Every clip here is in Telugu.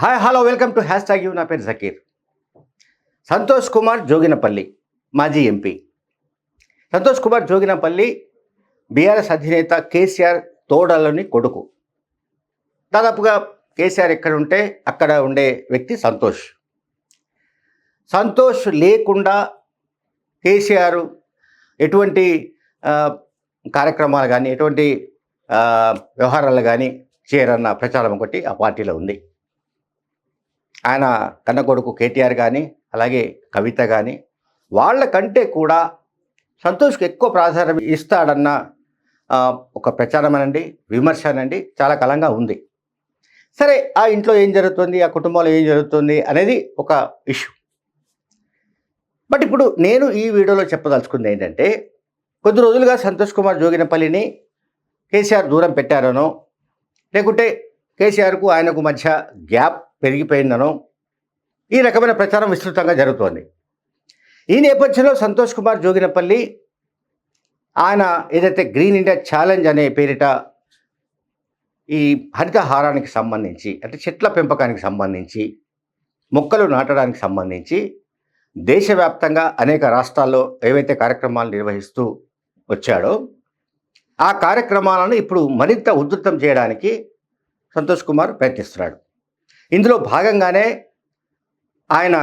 Hi hello welcome to hashtag U నా పేరు జకీర్. సంతోష్ కుమార్ జోగినపల్లి మాజీ ఎంపీ. సంతోష్ కుమార్ జోగినపల్లి బీఆర్ఎస్ అధినేత కేసీఆర్ తోడలోని కొడుకు. దాదాపుగా కేసీఆర్ ఎక్కడ ఉంటే అక్కడ ఉండే వ్యక్తి సంతోష్. సంతోష్ లేకుండా కేసీఆర్ ఎటువంటి కార్యక్రమాలు కానీ ఎటువంటి వ్యవహారాలు కానీ చేయరన్న ప్రచారం ఒకటి ఆ పార్టీలో ఉంది. ఆయన కన్న కొడుకు కేటీఆర్ కానీ అలాగే కవిత కానీ వాళ్ళకంటే కూడా సంతోష్కి ఎక్కువ ప్రాధాన్యం ఇస్తాడన్న ఒక ప్రచారం అనండి విమర్శ అనండి చాలా కాలంగా ఉంది. సరే ఆ ఇంట్లో ఏం జరుగుతుంది ఆ కుటుంబంలో ఏం జరుగుతుంది అనేది ఒక ఇష్యూ. బట్ ఇప్పుడు నేను ఈ వీడియోలో చెప్పదలుచుకుంది ఏంటంటే కొద్ది రోజులుగా సంతోష్ కుమార్ జోగినపల్లిని కేసీఆర్ దూరం పెట్టారనో లేకుంటే కేసీఆర్కు ఆయనకు మధ్య గ్యాప్ పెరిగిపోయిందనో ఈ రకమైన ప్రచారం విస్తృతంగా జరుగుతోంది. ఈ నేపథ్యంలో సంతోష్ కుమార్ జోగినపల్లి ఆయన ఏదైతే గ్రీన్ ఇండియా ఛాలెంజ్ అనే పేరిట ఈ హరితహారానికి సంబంధించి అంటే చెట్ల పెంపకానికి సంబంధించి మొక్కలు నాటడానికి సంబంధించి దేశవ్యాప్తంగా అనేక రాష్ట్రాల్లో ఏవైతే కార్యక్రమాలు నిర్వహిస్తూ వచ్చాడో ఆ కార్యక్రమాలను ఇప్పుడు మరింత ఉధృతం చేయడానికి సంతోష్ కుమార్ ప్రయత్నిస్తున్నాడు. ఇందులో భాగంగానే ఆయన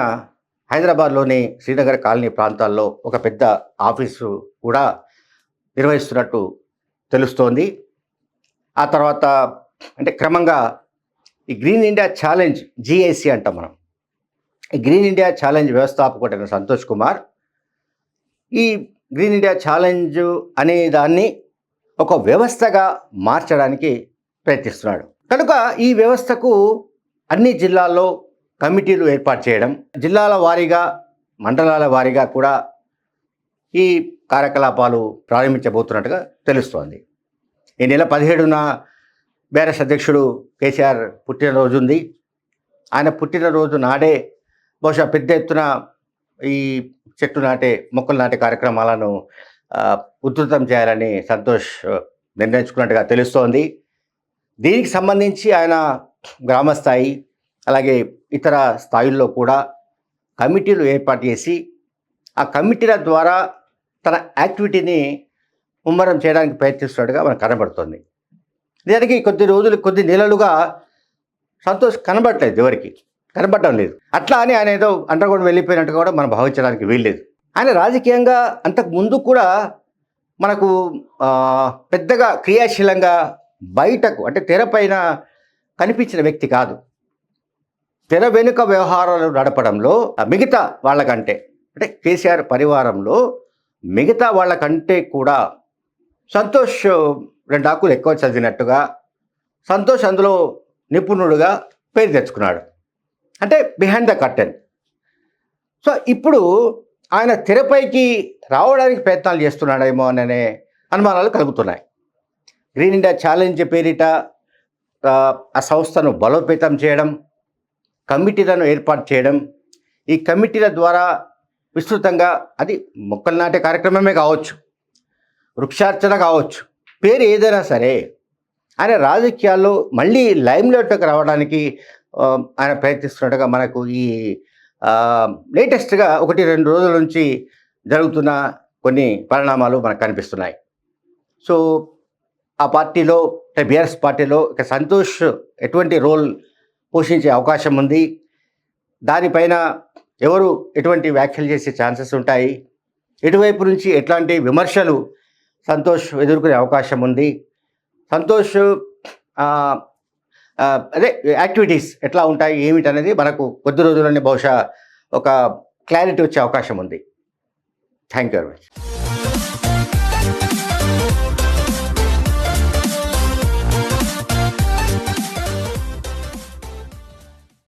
హైదరాబాద్లోని శ్రీనగర్ కాలనీ ప్రాంతాల్లో ఒక పెద్ద ఆఫీసు కూడా నిర్వహిస్తున్నట్టు తెలుస్తోంది. ఆ తర్వాత అంటే క్రమంగా ఈ గ్రీన్ ఇండియా ఛాలెంజ్ జిఐసి అంటాం మనం. ఈ గ్రీన్ ఇండియా ఛాలెంజ్ వ్యవస్థాపకుడైన సంతోష్ కుమార్ ఈ గ్రీన్ ఇండియా ఛాలెంజ్ అనే దాన్ని ఒక వ్యవస్థగా మార్చడానికి ప్రయత్నిస్తున్నాడు. కనుక ఈ వ్యవస్థకు అన్ని జిల్లాల్లో కమిటీలు ఏర్పాటు చేయడం జిల్లాల వారీగా మండలాల వారీగా కూడా ఈ కార్యకలాపాలు ప్రారంభించబోతున్నట్టుగా తెలుస్తోంది. ఈ నెల పదిహేడున బీఆర్ఎస్ అధ్యక్షుడు కేసీఆర్ పుట్టినరోజు ఉంది. ఆయన పుట్టినరోజు నాడే బహుశా పెద్ద ఎత్తున ఈ చెట్టు నాటే మొక్కలు నాటే కార్యక్రమాలను ఉధృతం చేయాలని సంతోష్ నిర్ణయించుకున్నట్టుగా తెలుస్తోంది. దీనికి సంబంధించి ఆయన గ్రామ స్థాయి అలాగే ఇతర స్థాయిల్లో కూడా కమిటీలు ఏర్పాటు చేసి ఆ కమిటీల ద్వారా తన యాక్టివిటీని ముమ్మరం చేయడానికి ప్రయత్నిస్తున్నట్టుగా మనకు కనబడుతుంది. నిజానికి కొద్ది రోజులు కొద్ది నెలలుగా సంతోష్ కనబడలేదు ఎవరికి. కనబడటం లేదు. అట్లా అని ఆయన ఏదో అండర్గ్రౌండ్ వెళ్ళిపోయినట్టు కూడా మనం భావించడానికి వీల్లేదు. ఆయన రాజకీయంగా అంతకు ముందు కూడా మనకు పెద్దగా క్రియాశీలంగా బయటకు అంటే తెరపైన కనిపించిన వ్యక్తి కాదు. తెర వెనుక వ్యవహారాలు నడపడంలో ఆ మిగతా వాళ్ళకంటే అంటే కేసీఆర్ పరివారంలో మిగతా వాళ్ళకంటే కూడా సంతోష్ రెండు ఆకులు ఎక్కువ చదివినట్టుగా సంతోష్ అందులో నిపుణుడుగా పేరు తెచ్చుకున్నాడు. అంటే బిహైండ్ ద కర్టెన్ సో ఇప్పుడు ఆయన తెరపైకి రావడానికి ప్రయత్నాలు చేస్తున్నాడేమో అనే అనుమానాలు కలుగుతున్నాయి. గ్రీన్ ఇండియా ఛాలెంజ్ పేరిట ఆ, సంస్థను బలోపేతం చేయడం కమిటీలను ఏర్పాటు చేయడం ఈ కమిటీల ద్వారా విస్తృతంగా అది మొక్కలు నాటే కార్యక్రమమే కావచ్చు వృక్షార్చన కావచ్చు పేరు ఏదైనా సరే ఆయన రాజకీయాల్లో మళ్ళీ లైమ్లైట్లోకి రావడానికి ఆయన ప్రయత్నిస్తున్నట్టుగా మనకు ఈ లేటెస్ట్గా ఒకటి రెండు రోజుల నుంచి జరుగుతున్న కొన్ని పరిణామాలు మనకు కనిపిస్తున్నాయి. సో ఆ పార్టీలో బీఆర్ఎస్ పార్టీలో ఇక సంతోష్ ఎటువంటి రోల్ పోషించే అవకాశం ఉంది. దానిపైన ఎవరు ఎటువంటి వ్యాఖ్యలు చేసే ఛాన్సెస్ ఉంటాయి. ఎటువైపు నుంచి ఎట్లాంటి విమర్శలు సంతోష్ ఎదుర్కొనే అవకాశం ఉంది. సంతోష్ అదే యాక్టివిటీస్ ఎట్లా ఉంటాయి ఏమిటనేది మనకు కొద్ది రోజుల్లోనే బహుశా ఒక క్లారిటీ వచ్చే అవకాశం ఉంది. Thank you very much.